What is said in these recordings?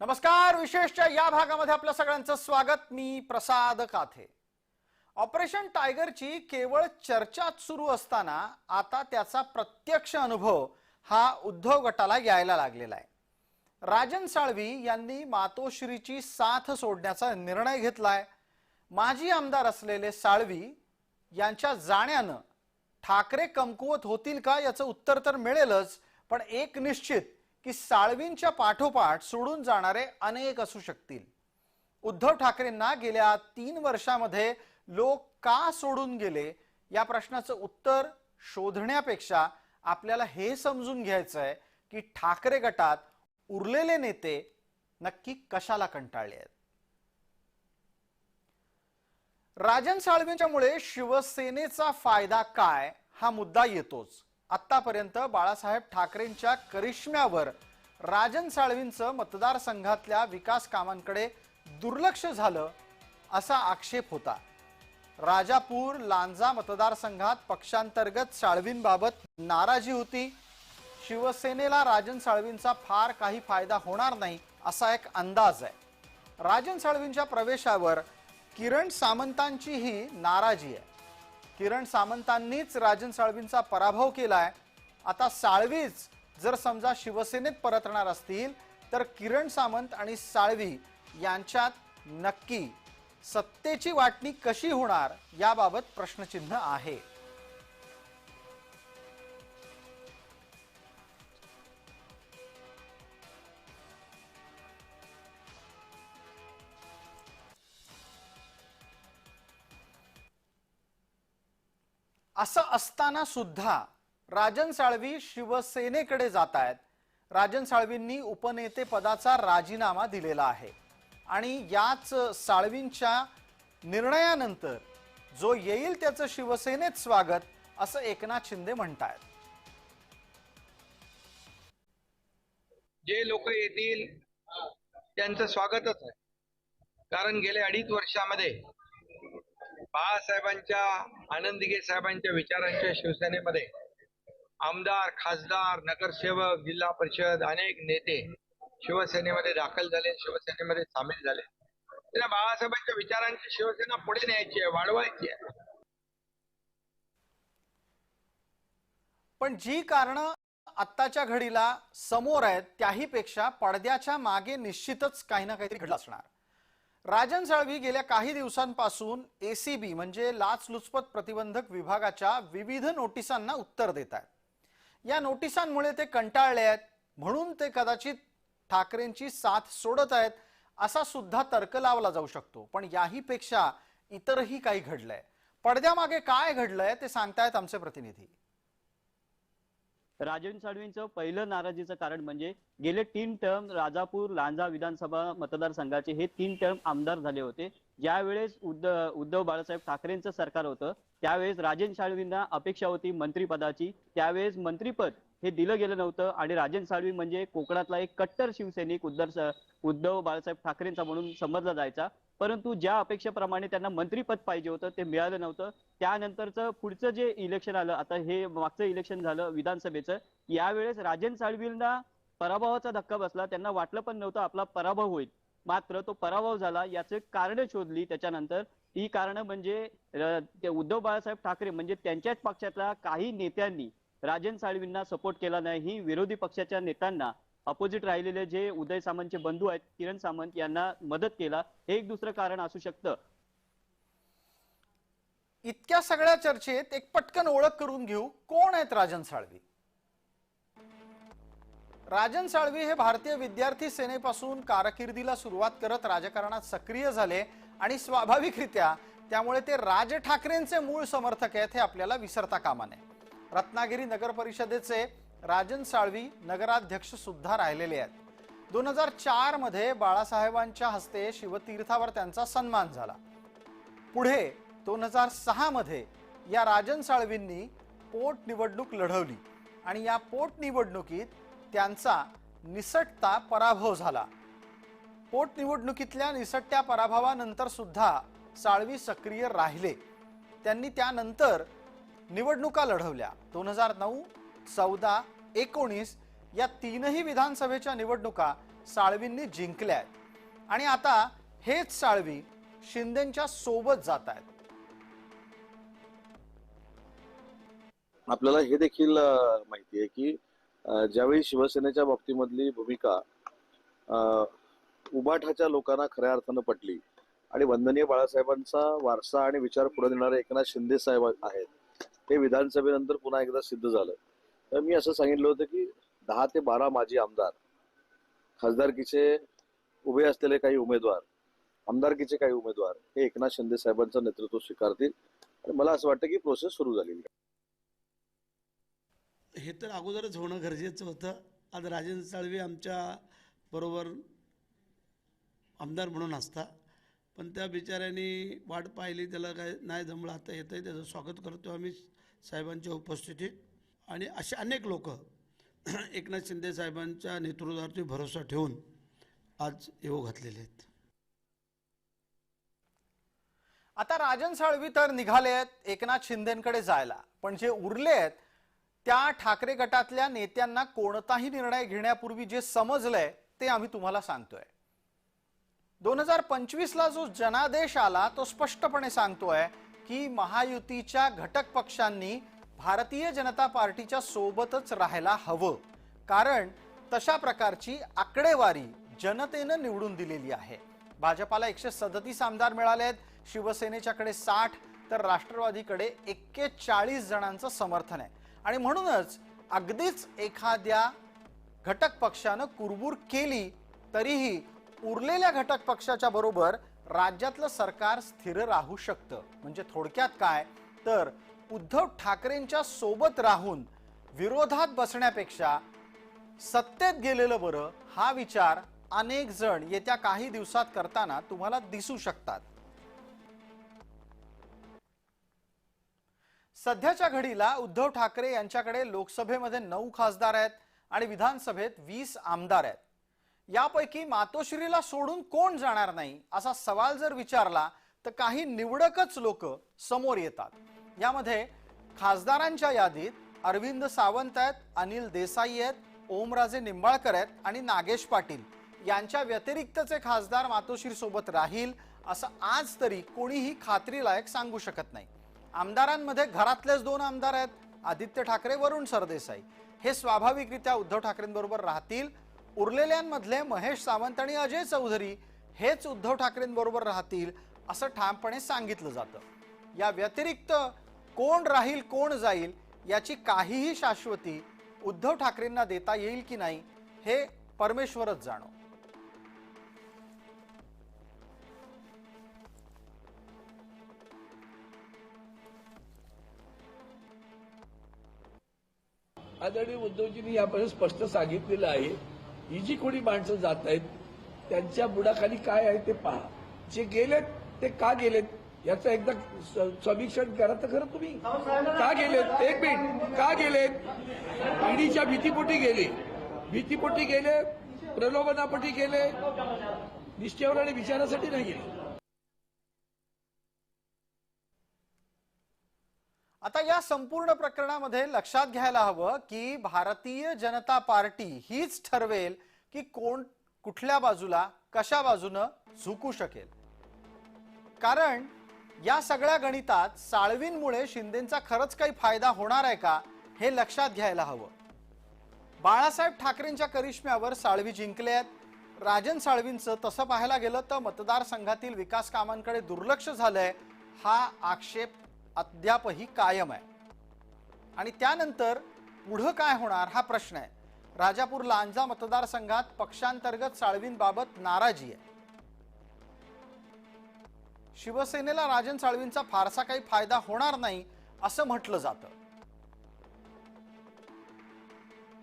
नमस्कार विशेषच्या या भागामध्ये आपल्या सगळ्यांचं स्वागत. मी प्रसाद काथे. ऑपरेशन टायगरची केवळ चर्चाच सुरू असताना आता त्याचा प्रत्यक्ष अनुभव हा उद्धव गटाला यायला लागलेला आहे. राजन साळवी यांनी मातोश्रीची साथ सोडण्याचा निर्णय घेतलाय. माजी आमदार असलेले साळवी यांच्या जाण्यानं ठाकरे कमकुवत होतील का याचं उत्तर तर मिळेलच पण एक निश्चित की साळवींच्या पाठोपाठ सोडून जाणारे अनेक असू शकतील. उद्धव ठाकरेंना गेल्या तीन वर्षामध्ये लोक का सोडून गेले या प्रश्नाचं उत्तर शोधण्यापेक्षा आपल्याला हे समजून घ्यायचं आहे की ठाकरे गटात उरलेले नेते नक्की कशाला कंटाळले आहेत? राजन साळवींच्यामुळे शिवसेनेचा फायदा काय हा मुद्दा येतोच. आत्तापर्यंत बाळासाहेब ठाकरेंच्या करिश्म्यावर राजन साळवींचं मतदारसंघातल्या विकास कामांकडे दुर्लक्ष झालं असा आक्षेप होता. राजापूर लांजा मतदारसंघात पक्षांतर्गत साळवींबाबत नाराजी होती. शिवसेनेला राजन साळवींचा फार काही फायदा होणार नाही असा एक अंदाज आहे. राजन साळवींच्या प्रवेशावर किरण सामंतांचीही नाराजी आहे. किरण सामंतांनीच राजन साळवींचा पराभव केलाय. आता साळवीच जर समजा शिवसेनेत परतणार असतील तर किरण सामंत आणि साळवी यांच्यात नक्की सत्तेची वाटणी कशी होणार याबाबत प्रश्नचिन्ह आहे. असं असताना सुद्धा राजन साळवी शिवसेनेकडे जात आहेत. राजन साळवींनी उपनेते पदाचा राजीनामा दिलेला आहे. आणि याच साळवींच्या निर्णयानंतर जो येईल त्याचं शिवसेनेत स्वागत असं एकनाथ शिंदे म्हणतायत. जे लोक येतील त्यांचं स्वागतच आहे. कारण गेल्या अडीच वर्षामध्ये बाळासाहेबांच्या आनंदगे साहेबांच्या विचारांच्या शिवसेनेमध्ये आमदार खासदार नगरसेवक जिल्हा परिषद अनेक नेते शिवसेनेमध्ये दाखल झाले शिवसेनेमध्ये सामील झाले. त्यांना बाळासाहेबांच्या विचारांची शिवसेना पुढे न्यायची आहे वाढवायची आहे. पण जी कारण आत्ताच्या घडीला समोर आहेत त्याहीपेक्षा पडद्याच्या मागे निश्चितच काही ना काहीतरी घडलं असणार. राजन साळवी गेल्या काही दिवसांपासून एसीबी म्हणजे लाचलुचपत प्रतिबंधक विभागाच्या विविध नोटिसांना उत्तर देत आहेत. या नोटिसांमुळे ते कंटाळले आहेत म्हणून ते कदाचित ठाकरेंची साथ सोडत आहेत असा सुद्धा तर्क लावला जाऊ शकतो. पण याहीपेक्षा इतरही काही घडलंय. पडद्यामागे काय घडलंय ते सांगतायत आमचे प्रतिनिधी. राजेंद्र साळवींचं पहिलं नाराजीचं कारण म्हणजे गेले तीन टर्म राजापूर लांजा विधानसभा मतदारसंघाचे हे तीन टर्म आमदार झाले होते. ज्यावेळेस उद्धव उद्धव बाळासाहेब ठाकरेंचं सरकार होतं त्यावेळेस राजेंद्र साळवींना अपेक्षा होती मंत्रिपदाची. त्यावेळेस मंत्रिपद हे दिलं गेलं नव्हतं. आणि राजन साळवी म्हणजे कोकणातला एक कट्टर शिवसैनिक उद्धव उद्धव बाळासाहेब ठाकरेंचा म्हणून समजला जायचा. परंतु ज्या अपेक्षेप्रमाणे त्यांना मंत्रीपद पाहिजे होतं ते मिळालं नव्हतं. त्यानंतरचं पुढचं जे इलेक्शन आलं आता हे मागचं इलेक्शन झालं विधानसभेचं यावेळेस राजन साळवींना पराभवाचा धक्का बसला. त्यांना वाटलं पण नव्हतं आपला पराभव होईल. मात्र तो पराभव झाला याचे कारण शोधली त्याच्यानंतर. ही कारण म्हणजे ते उद्धव बाळासाहेब ठाकरे म्हणजे त्यांच्याच पक्षातल्या काही नेत्यांनी राजन साळवींना सपोर्ट केला नाही. ही विरोधी पक्षाच्या नेत्यांना अपोजिट राहिलेले जे उदय सामंतचे बंधू आहेत किरण सामंत यांना मदत केला. हे एक दुसरं कारण असू शकतं. इतक्या सगळ्या चर्चेत एक पटकन ओळख करून घेऊ कोण आहेत राजन साळवी? राजन साळवी हे भारतीय विद्यार्थी सेनेपासून कारकिर्दीला सुरुवात करत राजकारणात सक्रिय झाले आणि स्वाभाविकरित्या त्यामुळे ते राज ठाकरेंचे मूळ समर्थक आहेत हे आपल्याला विसरता कामा नये. रत्नागिरी नगर परिषदेचे राजन साळवी नगराध्यक्ष सुद्धा राहिलेले आहेत. दोन हजार चारमध्ये बाळासाहेबांच्या हस्ते शिवतीर्थावर त्यांचा सन्मान झाला. पुढे दोन हजार सहा मध्ये या राजन साळवींनी पोटनिवडणूक लढवली आणि या पोटनिवडणुकीत त्यांचा निसटता पराभव झाला. पोटनिवडणुकीतल्या निसटत्या पराभवानंतर सुद्धा साळवी सक्रिय राहिले. त्यांनी त्यानंतर निवडणुका लढवल्या. दोन हजार नऊ चौदा एकोणीस या तीनही विधानसभेच्या निवडणुका साळवींनी जिंकल्या आहेत. आणि आता हेच साळवी शिंदेच्या सोबत जात आहेत. आपल्याला हे देखील माहिती आहे की ज्यावेळी शिवसेनेच्या बाबतीमधली भूमिका उबाठाच्या लोकांना खऱ्या अर्थानं पटली आणि वंदनीय बाळासाहेबांचा वारसा आणि विचार पुढे देणारे एकनाथ शिंदे साहेब आहेत ते विधानसभेनंतर पुन्हा एकदा सिद्ध झालं. तर मी असं सांगितलं होतं की दहा ते बारा माजी आमदार खासदारकीचे उभे असलेले काही उमेदवार आमदारकीचे काही उमेदवार हे एकनाथ शिंदे साहेबांचं नेतृत्व स्वीकारतील. आणि मला असं वाटतं की प्रोसेस सुरू झालेली हे तर अगोदरच होणं गरजेचं होतं. आज राजेंद्र साळवे आमच्या बरोबर आमदार म्हणून असता. पण त्या बिचाऱ्यांनी वाट पाहिली त्याला काय नाही जमलं आता येतं आहे त्याचं स्वागत करतो आम्ही. साहेबांच्या उपस्थितीत आणि असे अनेक लोक एकनाथ शिंदे साहेबांच्या नेतृत्वावरती भरोसा ठेवून आज येऊ घातलेले आहेत. आता राजन साळवी तर निघाले आहेत एकनाथ शिंदेकडे जायला. पण जे उरले आहेत त्या ठाकरे गटातल्या नेत्यांना कोणताही निर्णय घेण्यापूर्वी जे समजलंय ते आम्ही तुम्हाला सांगतोय. दोन हजार पंचवीसला जो जनादेश आला तो स्पष्टपणे सांगतोय की महायुतीच्या घटक पक्षांनी भारतीय जनता पार्टीच्या सोबतच राहायला हवं. कारण तशा प्रकारची आकडेवारी जनतेनं निवडून दिलेली आहे. भाजपाला एकशे सदतीस आमदार मिळाले आहेत. शिवसेनेच्याकडे साठ तर राष्ट्रवादीकडे एक्केचाळीस जणांचं समर्थन आहे. आणि म्हणूनच अगदीच एखाद्या घटक पक्षानं कुरबूर केली तरीही उरलेल्या घटक पक्षाच्या बरोबर राज्यातलं सरकार स्थिर राहू शकतं. म्हणजे थोडक्यात काय? तर उद्धव ठाकरेंच्या सोबत राहून विरोधात बसण्यापेक्षा सत्तेत गेलेलं बरं हा विचार अनेक जण येत्या काही दिवसात करताना तुम्हाला दिसू शकतात. सध्याच्या घडीला उद्धव ठाकरे यांच्याकडे लोकसभेमध्ये नऊ खासदार आहेत आणि विधानसभेत वीस आमदार आहेत. यापैकी मातोश्रीला सोडून कोण जाणार नाही असा सवाल जर विचारला तर काही निवडकच लोक समोर येतात. यामध्ये खासदारांच्या यादीत अरविंद सावंत आहेत अनिल देसाई आहेत ओमराजे निंबाळकर आहेत आणि नागेश पाटील. यांच्या व्यतिरिक्तचे खासदार मातोश्री सोबत राहील असं आज तरी कोणीही खात्रीलायक सांगू शकत नाही. आमदारांमध्ये घरातलेच दोन आमदार आहेत आदित्य ठाकरे वरुण सरदेसाई. हे स्वाभाविकरित्या उद्धव ठाकरेंबरोबर राहतील. उरलेल्यांमधले महेश सावंत आणि अजय चौधरी हेच उद्धव ठाकरेंबरोबर राहतील असं ठामपणे सांगितलं जातं. या व्यतिरिक्त कोण राहील कोण जाईल याची काहीही शाश्वती उद्धव ठाकरेंना देता येईल की नाही हे परमेश्वरच जाणो. आदरणीय उद्धवजींनी यापासून स्पष्ट सांगितलेलं आहे ही जी कोणी माणसं जात आहेत त्यांच्या बुडाखाली काय आहे ते पहा. जे गेलेत ते का गेलेत? याचं एकदा स- समीक्षण करा तर खरं तुम्ही. का गेलेत? एक मिनिट. का गेलेत? ईडीच्या भीतीपोटी गेले. भीतीपोटी गेले प्रलोभनापोटी गेले निष्ठेवर आणि विचारासाठी नाही गेले. आता या संपूर्ण प्रकरणामध्ये लक्षात घ्यायला हवं की भारतीय जनता पार्टी हीच ठरवेल की कोण कुठल्या बाजूला कशा बाजूनं झुकू शकेल. कारण या सगळ्या गणितात साळवींमुळे शिंदेचा खरंच काही फायदा होणार आहे का हे लक्षात घ्यायला हवं. बाळासाहेब ठाकरेंच्या करिश्म्यावर साळवी जिंकले आहेत. राजन साळवींचं तसं पाहायला गेलं तर मतदारसंघातील विकास कामांकडे दुर्लक्ष झालंय. हा आक्षेप अद्यापही कायम आहे. आणि त्यानंतर पुढं काय होणार हा प्रश्न आहे. राजापूर लांजा मतदारसंघात पक्षांतर्गत साळवींबाबत नाराजी आहे. शिवसेनेला राजन साळवींचा फारसा काही फायदा होणार नाही असं म्हटलं जातं.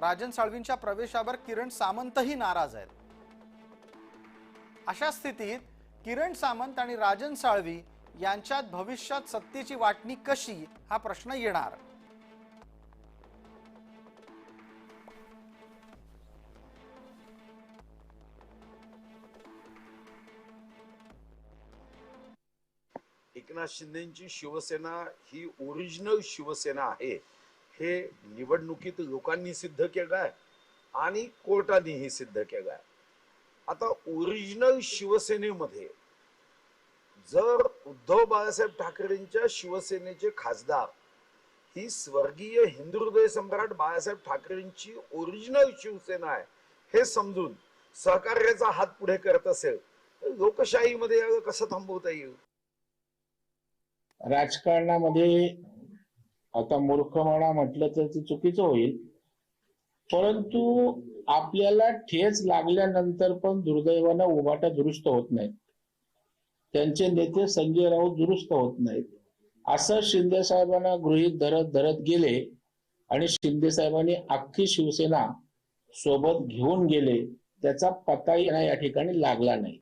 राजन साळवींच्या प्रवेशावर किरण सामंतही नाराज आहेत. अशा स्थितीत किरण सामंत आणि राजन साळवी यांच्यात भविष्यात सत्तेची वाटणी कशी हा प्रश्न येणार. एकनाथ शिंदेची शिवसेना ही ओरिजिनल शिवसेना आहे. हे निवडणुकीत लोकांनी सिद्ध केलं आहे आणि कोर्टानेही सिद्ध केलं आहे. आता ओरिजिनल शिवसेनेमध्ये जर उद्धव बाळासाहेब ठाकरेंच्या शिवसेनेचे खासदार ही स्वर्गीय हिंदुहृदय सम्राट बाळासाहेब ठाकरेंची ओरिजिनल शिवसेना आहे हे समजून सहकार्याचा हात पुढे करत असेल तर लोकशाहीमध्ये कसं थांबवता येईल? राजकारणामध्ये आता मूर्ख म्हणा म्हटलं तर ते चुकीचं होईल. परंतु आपल्याला ठेच लागल्यानंतर पण दुर्दैवानं उभाटा दुरुस्त होत नाही. त्यांचे नेते संजय राऊत दुरुस्त होत नाहीत. असं शिंदे साहेबांना गृहीत धरत धरत गेले आणि शिंदे साहेबांनी अख्खी शिवसेना सोबत घेऊन गेले त्याचा पत्ताही येणं या ठिकाणी लागला नाही.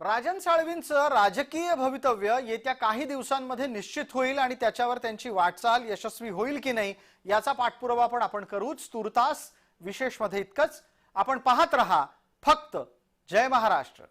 राजन साळवींचं राजकीय भवितव्य येत्या काही दिवसांमध्ये निश्चित होईल आणि त्याच्यावर त्यांची वाटचाल यशस्वी होईल की नाही याचा पाठपुरावा पण आपण करूच. तुर्तास विशेषमध्ये इतकंच. आपण पाहत रहा. फक्त जय महाराष्ट्र.